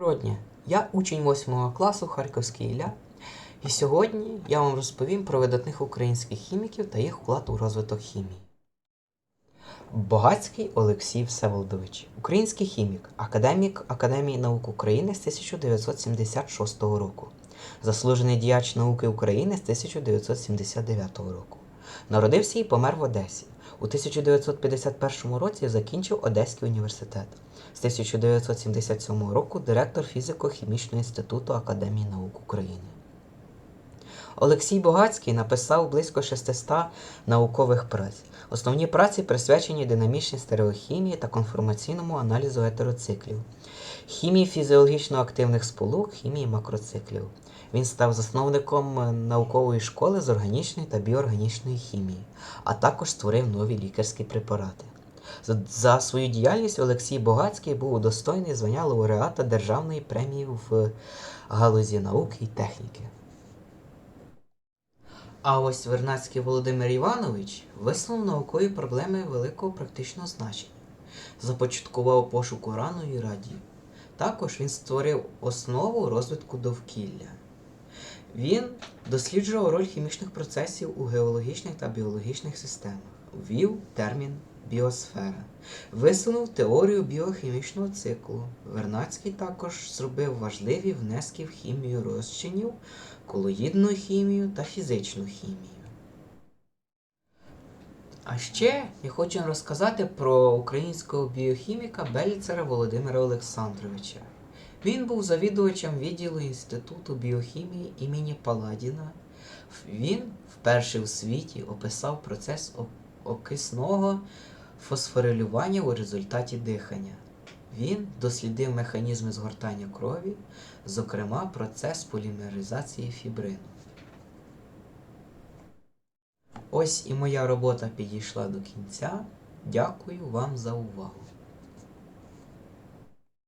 Доброго дня! Я учень 8 класу Харківський Ілля, і сьогодні я вам розповім про видатних українських хіміків та їх вклад у розвиток хімії. Богацький Олексій Всеволодович, український хімік, академік Академії наук України з 1976 року, заслужений діяч науки України з 1979 року. Народився і помер в Одесі. У 1951 році закінчив Одеський університет. З 1977 року директор фізико-хімічного інституту Академії наук України. Олексій Богацький написав близько 600 наукових праць. Основні праці присвячені динамічній стереохімії та конформаційному аналізу гетероциклів, хімії фізіологічно активних сполук, хімії макроциклів. Він став засновником наукової школи з органічної та біоорганічної хімії, а також створив нові лікарські препарати. За, свою діяльність Олексій Богацький був удостоєний звання лауреата Державної премії в галузі науки і техніки. А ось Вернацький Володимир Іванович висунув наукові проблеми великого практичного значення, започаткував пошук урану і радію. Також він створив основу розвитку довкілля. Він досліджував роль хімічних процесів у геологічних та біологічних системах, ввів термін біосфера, висунув теорію біохімічного циклу. Вернацький також зробив важливі внески в хімію розчинів, колоїдну хімію та фізичну хімію. А ще я хочу розказати про українського біохіміка Беліцера Володимира Олександровича. Він був завідувачем відділу Інституту біохімії імені Паладіна. Він вперше у світі описав процес окисного фосфорилювання у результаті дихання. Він дослідив механізми згортання крові, зокрема процес полімеризації фібрину. Ось і моя робота підійшла до кінця. Дякую вам за увагу.